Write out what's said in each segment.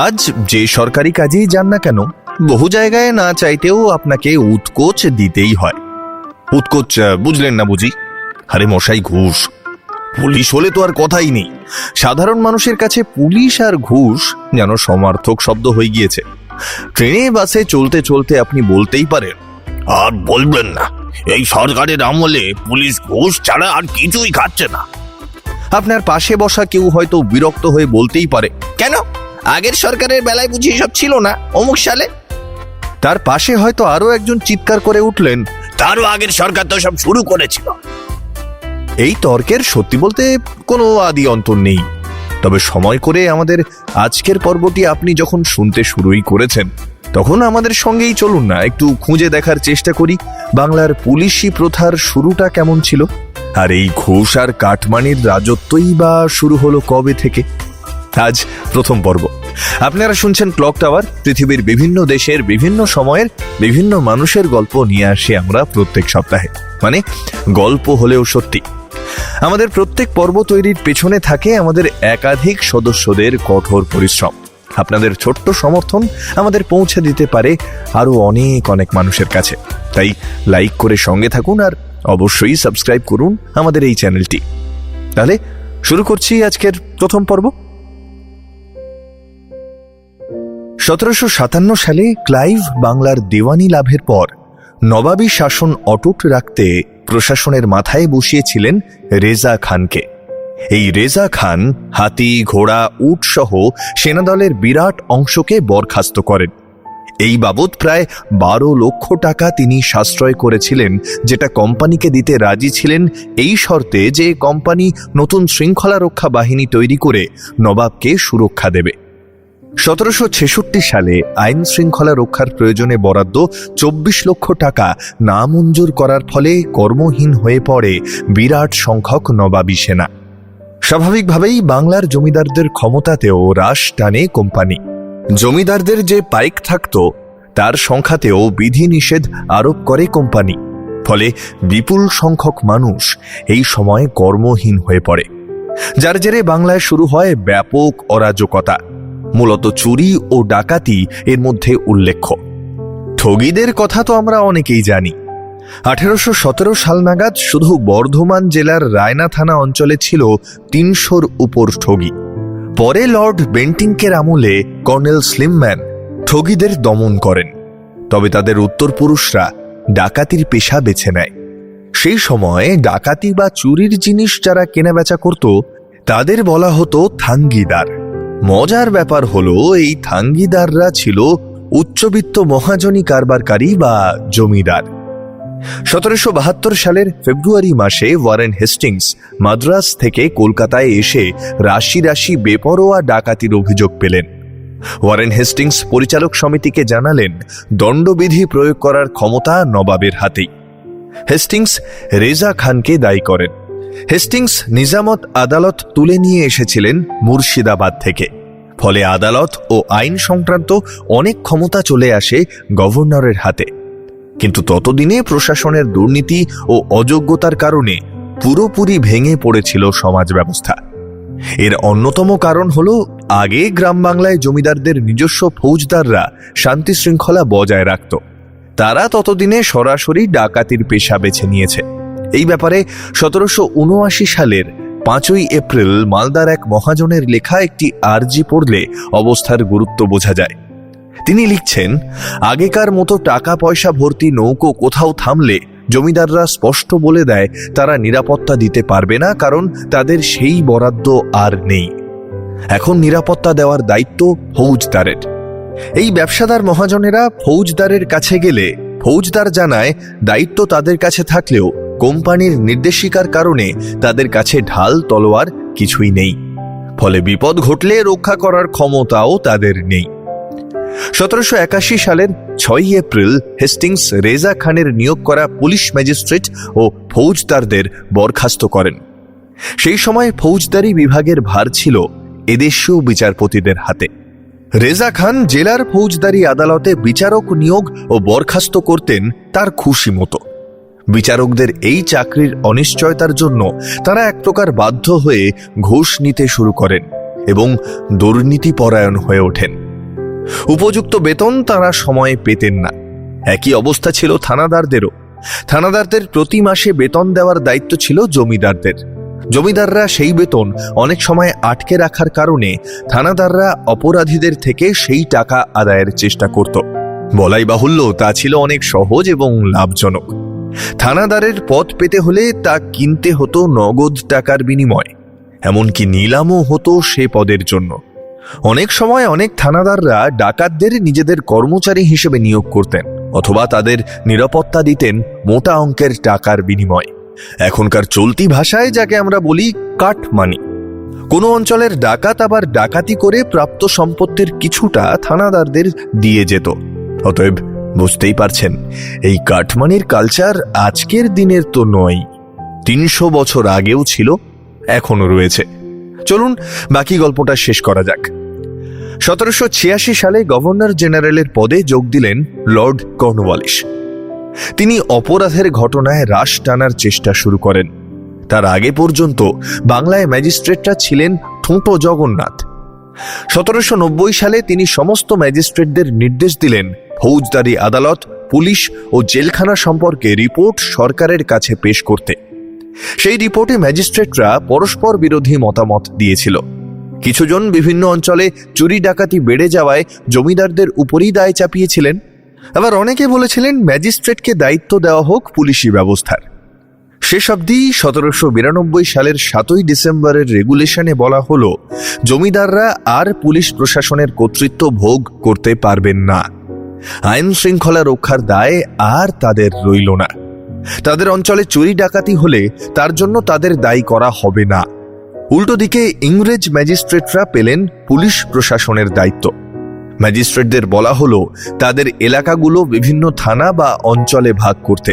আজ যে সরকারি কাজেই যান না কেন, বহু জায়গায় না চাইতেও আপনাকে উৎকোচ দিতেই হয়। উৎকোচ বুঝলেন না বুঝি? আরে মশাই, ঘুষ। পুলিশ হলে তো আর কথাই নেই। সাধারণ মানুষের কাছে পুলিশ আর ঘুষ যেন সমার্থক শব্দ হয়ে গিয়েছে। ট্রেনে, বাসে চলতে চলতে আপনি বলতেই পারেন, আর বলবেন না, এই সরকারের আমলে পুলিশ ঘুষ ছাড়া আর কিছুই খাচ্ছে না। আপনার পাশে বসা কেউ হয়তো বিরক্ত হয়ে বলতেই পারে, কেন? আগের সরকারের বেলায় বুঝি সব ছিল না অমুক সালে? তার পাশে হয়তো আরও একজন চিৎকার করে উঠলেন তারও আগের সরকার তো সব শুরু করেছিল। এই তর্কের সত্যি বলতে কোনো আদি অন্তর নেই। তবে সময় করে আমাদের আজকের পর্বটি আপনি যখন শুনতে শুরুই করেছেন তখন আমাদের সঙ্গেই চলুন না একটু খুঁজে দেখার চেষ্টা করি বাংলার পুলিশি প্রথার শুরুটা কেমন ছিল আর এই ঘোষ আর কাটমানির রাজত্বই বা শুরু হলো কবে থেকে? আজ প্রথম পর্ব। আপনারা শুনছেন ক্লক টাওয়ার, পৃথিবীর বিভিন্ন দেশের বিভিন্ন সময়ের বিভিন্ন মানুষের গল্প নিয়ে আসি আমরা প্রত্যেক সপ্তাহে। মানে গল্প হলেও সত্যি। আমাদের প্রত্যেক পর্ব তৈরির পেছনে থাকে আমাদের একাধিক সদস্যদের কঠোর পরিশ্রম। আপনাদের ছোট্ট সমর্থন আমাদের পৌঁছে দিতে পারে আরও অনেক অনেক মানুষের কাছে। তাই লাইক করে সঙ্গে থাকুন আর অবশ্যই সাবস্ক্রাইব করুন আমাদের এই চ্যানেলটি। তাহলে, শুরু করছি আজকের প্রথম পর্ব। সতেরোশো সাতান্ন সালে ক্লাইভ বাংলার দেওয়ানি লাভের পর, নবাবী শাসন অটুট রাখতে প্রশাসনের মাথায় বসিয়েছিলেন রেজা খানকে। এই রেজা খান হাতি, ঘোড়া, উট সহ সেনাদলের বিরাট অংশকে বরখাস্ত করেন। এই বাবদ প্রায় বারো লক্ষ টাকা তিনি সাশ্রয় করেছিলেন, যেটা কোম্পানিকে দিতে রাজি ছিলেন এই শর্তে যে কোম্পানি নতুন শৃঙ্খলা রক্ষা বাহিনী তৈরি করে নবাবকে সুরক্ষা দেবে। সতেরোশো ছেষট্টি সালে আইন শৃঙ্খলা রক্ষার প্রয়োজনে বরাদ্দ চব্বিশ লক্ষ টাকা না মঞ্জুর করার ফলে কর্মহীন হয়ে পড়ে বিরাট সংখ্যক নবাবী সেনা। স্বাভাবিকভাবেই বাংলার জমিদারদের ক্ষমতাতেও হ্রাস টানে কোম্পানি। জমিদারদের যে পাইক থাকত, তার সংখ্যাতেও বিধিনিষেধ আরোপ করে কোম্পানি। ফলে বিপুল সংখ্যক মানুষ এই সময় কর্মহীন হয়ে পড়ে। যার জেরে বাংলায় শুরু হয় ব্যাপক অরাজকতা। মূলত চুরি ও ডাকাতি এর মধ্যে উল্লেখ্য। ঠগিদের কথা তো আমরা অনেকেই জানি। আঠেরোশো সতেরো সাল নাগাদ শুধু বর্ধমান জেলার রায়না থানা অঞ্চলে ছিল তিনশোর উপর ঠগি। পরে লর্ড বেন্টিংকের আমলে কর্নেল স্লিমম্যান ঠগিদের দমন করেন। তবে তাদের উত্তরপুরুষরা ডাকাতির পেশা বেছে নেয়। সেই সময়ে ডাকাতি বা চুরির জিনিস যারা কেনাবেচা করত, তাদের বলা হতো থাঙ্গিদার। মজার ব্যাপার হলো, এই থাঙ্গিদাররা ছিল উচ্চবিত্ত মহাজনী কারবারকারী বা জমিদার। সতেরোশো বাহাত্তর সালের ফেব্রুয়ারি মাসে ওয়ারেন হেস্টিংস মাদ্রাস থেকে কলকাতায় এসে রাশি রাশি বেপরোয়া ডাকাতির অভিযোগ পেলেন। ওয়ারেন হেস্টিংস পরিচালক সমিতিকে জানালেন, দণ্ডবিধি প্রয়োগ করার ক্ষমতা নবাবের হাতেই। হেস্টিংস রেজা খানকে দায়ী করেন। হেস্টিংস নিজামত আদালত তুলে নিয়ে এসেছিলেন মুর্শিদাবাদ থেকে। ফলে আদালত ও আইন সংক্রান্ত অনেক ক্ষমতা চলে আসে গভর্নরের হাতে। কিন্তু ততদিনে প্রশাসনের দুর্নীতি ও অযোগ্যতার কারণে পুরোপুরি ভেঙে পড়েছিল সমাজ ব্যবস্থা। এর অন্যতম কারণ হল, আগে গ্রাম বাংলায় জমিদারদের নিজস্ব ফৌজদাররা শান্তি শৃঙ্খলা বজায় রাখত। তারা ততদিনে সরাসরি ডাকাতির পেশা বেছে নিয়েছে। এই ব্যাপারে সতেরোশো উনআশি সালের পাঁচই এপ্রিল মালদার এক মহাজনের লেখা একটি আর্জি পড়লে অবস্থার গুরুত্ব বোঝা যায়। তিনি লিখছেন, আগেকার মতো টাকা পয়সা ভর্তি নৌকো কোথাও থামলে জমিদাররা স্পষ্ট বলে দেয়, তারা নিরাপত্তা দিতে পারবে না কারণ তাদের সেই বরাদ্দ আর নেই। এখন নিরাপত্তা দেওয়ার দায়িত্ব ফৌজদারের। এই ব্যবসাদার মহাজনেরা ফৌজদারের কাছে গেলে ফৌজদার জানায়, দায়িত্ব তাদের কাছে থাকলেও কোম্পানির নির্দেশিকার কারণে তাদের কাছে ঢাল, তলোয়ার কিছুই নেই। ফলে বিপদ ঘটলে রক্ষা করার ক্ষমতাও তাদের নেই। সতেরোশো একাশি সালের ছয়ই এপ্রিল হেস্টিংস রেজা খানের নিয়োগ করা পুলিশ ম্যাজিস্ট্রেট ও ফৌজদারদের বরখাস্ত করেন। সেই সময় ফৌজদারি বিভাগের ভার ছিল এদেশীয় বিচারপতিদের হাতে। রেজা খান জেলার ফৌজদারি আদালতে বিচারক নিয়োগ ও বরখাস্ত করতেন তার খুশি মতো। বিচারকদের এই চাকরির অনিশ্চয়তার জন্য তারা এক প্রকার বাধ্য হয়ে ঘুষ নিতে শুরু করেন এবং দুর্নীতি পরায়ণ হয়ে ওঠেন। উপযুক্ত বেতন তারা সময়ে পেতেন না। একই অবস্থা ছিল থানাদারদেরও। থানাদারদের প্রতি মাসে বেতন দেওয়ার দায়িত্ব ছিল জমিদারদের। জমিদাররা সেই বেতন অনেক সময় আটকে রাখার কারণে থানাদাররা অপরাধীদের থেকে সেই টাকা আদায়ের চেষ্টা করত। বলাই বাহুল্য, তা ছিল অনেক সহজ এবং লাভজনক। থানাদারের পদ পেতে হলে তা কিনতে হতো নগদ টাকার বিনিময়, এমনকি নিলামও হতো সে পদের জন্য। অনেক সময় অনেক থানাদাররা ডাকাতদের নিজেদের কর্মচারী হিসেবে নিয়োগ করতেন, অথবা তাদের নিরাপত্তা দিতেন মোটা অঙ্কের টাকার বিনিময়। এখনকার চলতি ভাষায় যাকে আমরা বলি কাট মানি কোনো অঞ্চলের ডাকাত আবার ডাকাতি করে প্রাপ্ত সম্পত্তির কিছুটা থানাদারদের দিয়ে যেত। অতএব বুঝতেই পারছেন, এই কাঠমানির কালচার আজকের দিনের তো নয়, তিনশো বছর আগেও ছিল এখনও রয়েছে। চলুন বাকি গল্পটা শেষ করা যাক। সতেরোশো ছিয়াশি সালে গভর্নর জেনারেলের পদে যোগ দিলেন লর্ড কর্নওয়ালিস তিনি অপরাধের ঘটনায় রাশ টানার চেষ্টা শুরু করেন। তার আগে পর্যন্ত বাংলায় ম্যাজিস্ট্রেটরা ছিলেন ঠোঁটো জগন্নাথ। সতেরোশো নব্বই সালে তিনি সমস্ত ম্যাজিস্ট্রেটদের নির্দেশ দিলেন, ফৌজদারি আদালত, পুলিশ ও জেলখানা সম্পর্কে রিপোর্ট সরকারের কাছে পেশ করতে। সেই রিপোর্টে ম্যাজিস্ট্রেটরা পরস্পর বিরোধী মতামত দিয়েছিল। কিছুজন বিভিন্ন অঞ্চলে চুরি ডাকাতি বেড়ে যাওয়ায় জমিদারদের উপরই দায় চাপিয়েছিলেন। আবার অনেকে বলেছিলেন ম্যাজিস্ট্রেটকে দায়িত্ব দেওয়া হোক পুলিশি ব্যবস্থার। শেষ অবধি সতেরোশো বিরানব্বই সালের সাতই ডিসেম্বরের রেগুলেশনে বলা হলো, জমিদাররা আর পুলিশ প্রশাসনের কর্তৃত্ব ভোগ করতে পারবেন না। আইন শৃঙ্খলা রক্ষার দায় আর তাদের রইল না। তাদের অঞ্চলে চুরি ডাকাতি হলে তার জন্য তাদের দায়ী করা হবে না। উল্টো দিকে ইংরেজ ম্যাজিস্ট্রেটরা পেলেন পুলিশ প্রশাসনের দায়িত্ব। ম্যাজিস্ট্রেটদের বলা হলো, তাদের এলাকাগুলো বিভিন্ন থানা বা অঞ্চলে ভাগ করতে।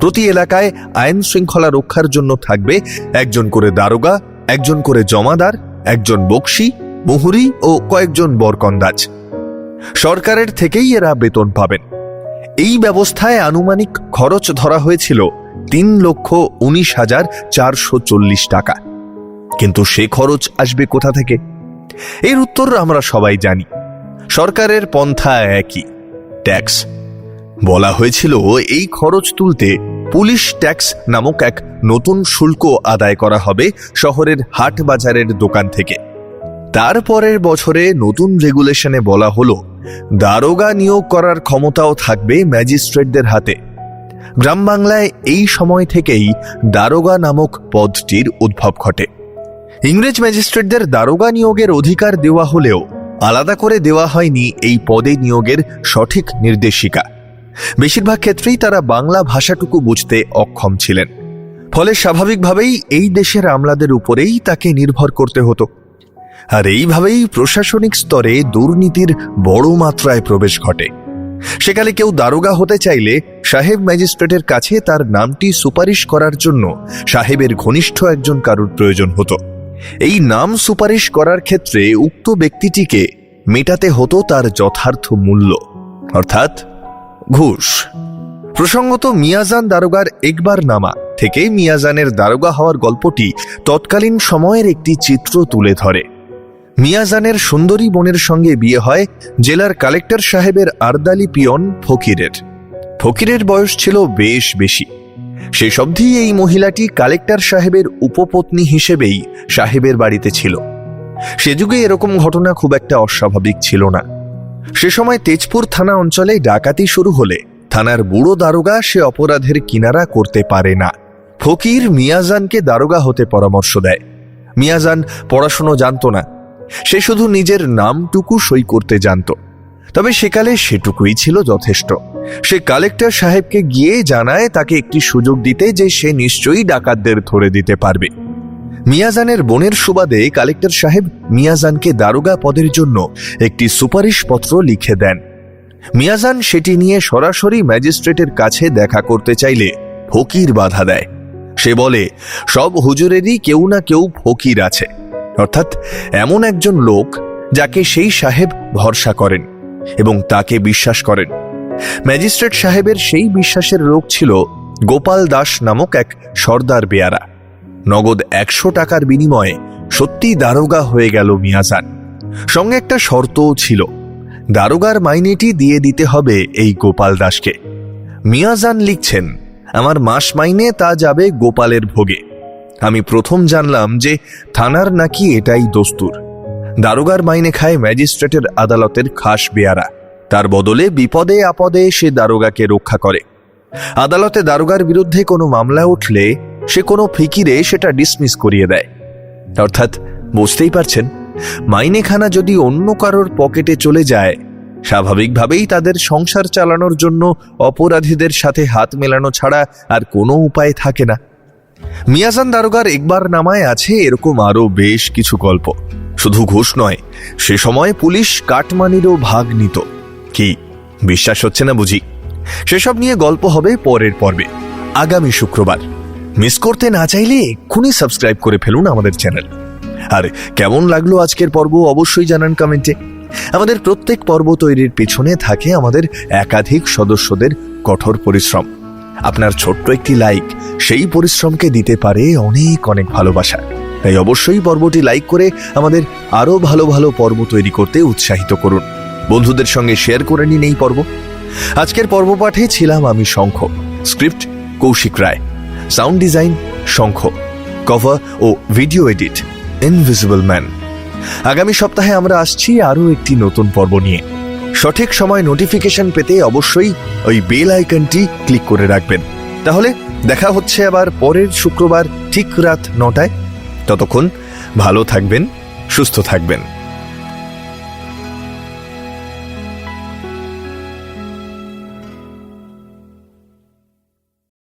প্রতি এলাকায় আইন শৃঙ্খলা রক্ষার জন্য থাকবে একজন করে দারোগা, একজন করে জমাদার, একজন বক্সি, মুহুরি ও কয়েকজন বরকন্দাজ। সরকারের থেকেই এরা বেতন পাবেন। এই ব্যবস্থায় আনুমানিক খরচ ধরা হয়েছিল তিন লক্ষ উনিশ হাজার চারশো চল্লিশ টাকা। কিন্তু সে খরচ আসবে কোথা থেকে? এর উত্তর আমরা সবাই জানি। সরকারের পন্থা একই। ট্যাক্স। বলা হয়েছিল, এই খরচ তুলতে পুলিশ ট্যাক্স নামক এক নতুন শুল্ক আদায় করা হবে শহরের হাট বাজারের দোকান থেকে। তারপরের বছরে নতুন রেগুলেশনে বলা হলো, দারোগা নিয়োগ করার ক্ষমতাও থাকবে ম্যাজিস্ট্রেটদের হাতে। গ্রাম বাংলায় এই সময় থেকেই দারোগা নামক পদটির উদ্ভব ঘটে। ইংরেজ ম্যাজিস্ট্রেটদের দারোগা নিয়োগের অধিকার দেওয়া হলেও আলাদা করে দেওয়া হয়নি এই পদে নিয়োগের সঠিক নির্দেশিকা। বেশিরভাগ ক্ষেত্রেই তারা বাংলা ভাষাটুকু বুঝতে অক্ষম ছিলেন। ফলে স্বাভাবিকভাবেই এই দেশের আমলাদের উপরেই তাকে নির্ভর করতে হতো। আর এইভাবেই প্রশাসনিক স্তরে দুর্নীতির বড় মাত্রায় প্রবেশ ঘটে। সেকালে কেউ দারোগা হতে চাইলে সাহেব ম্যাজিস্ট্রেটের কাছে তার নামটি সুপারিশ করার জন্য সাহেবের ঘনিষ্ঠ একজন কারুর প্রয়োজন হতো। এই নাম সুপারিশ করার ক্ষেত্রে উক্ত ব্যক্তিটিকে মেটাতে হতো তার যথার্থ মূল্য, অর্থাৎ ঘুষ। প্রসঙ্গত মিয়াজান দারোগার একবার নামা থেকে মিয়াজানের দারোগা হওয়ার গল্পটি তৎকালীন সময়ের একটি চিত্র তুলে ধরে। মিয়াজানের সুন্দরী বোনের সঙ্গে বিয়ে হয় জেলার কালেক্টর সাহেবের আর্দালি পিয়ন ফকিরের। ফকিরের বয়স ছিল বেশ বেশি। শেষ অবধি এই মহিলাটি কালেক্টর সাহেবের উপপত্নী হিসেবেই সাহেবের বাড়িতে ছিল। সে যুগে এরকম ঘটনা খুব একটা অস্বাভাবিক ছিল না। সে সময় তেজপুর থানা অঞ্চলে ডাকাতি শুরু হলে থানার বুড়ো দারোগা সে অপরাধের কিনারা করতে পারে না। ফকির মিয়াজানকে দারোগা হতে পরামর্শ দেয়। মিয়াজান পড়াশুনো জানত না। সে শুধু নিজের নামটুকু সই করতে জানত। তবে সেকালে সেটুকুই ছিল যথেষ্ট। সে কালেক্টর সাহেবকে গিয়ে জানায় তাকে একটি সুযোগ দিতে যে সে নিশ্চয়ই ডাকাতদের ধরে দিতে পারবে। মিয়াজানের বোনের সুবাদে কালেক্টর সাহেব মিয়াজানকে দারোগা পদের জন্য একটি সুপারিশপত্র লিখে দেন। মিয়াজান সেটি নিয়ে সরাসরি ম্যাজিস্ট্রেটের কাছে দেখা করতে চাইলে ফকির বাধা দেয়। সে বলে, সব হুজুরেরই কেউ না কেউ ফকির আছে। অর্থাৎ এমন একজন লোক যাকে সেই সাহেব ভরসা করেন এবং তাকে বিশ্বাস করেন। ম্যাজিস্ট্রেট সাহেবের সেই বিশ্বাসের লোক ছিল গোপাল দাস নামক এক সর্দার বেয়ারা। নগদ একশো টাকার বিনিময়ে সত্যি দারোগা হয়ে গেল মিয়াজান। সঙ্গে একটা শর্তও ছিল, দারোগার মাইনেটি দিয়ে দিতে হবে এই গোপাল দাসকে। মিয়াজান লিখছেন, আমার মাস মাইনে তা যাবে গোপালের ভোগে। আমি প্রথম জানলাম যে থানার নাকি এটাই দস্তুর। দারোগার মাইনে খায় ম্যাজিস্ট্রেটের আদালতের খাস বেয়ারা। তার বদলে বিপদে আপদে সে দারোগাকে রক্ষা করে। আদালতে দারোগার বিরুদ্ধে কোনো মামলা উঠলে সে কোনো ফিকিরে সেটা ডিসমিস করিয়ে দেয়। অর্থাৎ বুঝতেই পারছেন, মাইনেখানা যদি অন্য কারোর পকেটে চলে যায়, স্বাভাবিকভাবেই তাদের সংসার চালানোর জন্য অপরাধীদের সাথে হাত মেলানো ছাড়া আর কোনো উপায় থাকে না। মিয়াজান দারোগার একবার নামায় আছে এরকম আরও বেশ কিছু গল্প। শুধু ঘুষ নয়, সে সময় পুলিশ কাটমানিরও ভাগ নিত। কি? বিশ্বাস হচ্ছে না বুঝি? সেসব নিয়ে গল্প হবে পরের পর্বে। আগামী শুক্রবার। মিস করতে না চাইলে এক্ষুনি সাবস্ক্রাইব করে ফেলুন আমাদের চ্যানেল। আর কেমন লাগল আজকের পর্ব অবশ্যই জানান কমেন্টে। আমাদের প্রত্যেক পর্ব তৈরির পিছনে থাকে আমাদের একাধিক সদস্যদের কঠোর পরিশ্রম। আপনার ছোট্ট একটি লাইক সেই পরিশ্রমকে দিতে পারে অনেক অনেক ভালোবাসা। তাই অবশ্যই পর্বটি লাইক করে আমাদের আরও ভালো ভালো পর্ব তৈরি করতে উৎসাহিত করুন। বন্ধুদের সঙ্গে শেয়ার করে নিন এই পর্ব। আজকের পর্ব পাঠে ছিলাম আমি Shankha script Kaushik Roy sound design Shankha cover ও ভিডিও এডিট ইনভিজিবল ম্যান আগামী সপ্তাহে আমরা আসছি আরও একটি নতুন পর্ব নিয়ে। সঠিক সময় নোটিফিকেশন পেতে অবশ্যই ওই বেল আইকনটি ক্লিক করে রাখবেন। তাহলে দেখা হচ্ছে আবার পরের শুক্রবার ঠিক রাত নটায়। ততক্ষণ ভালো থাকবেন, সুস্থ থাকবেন।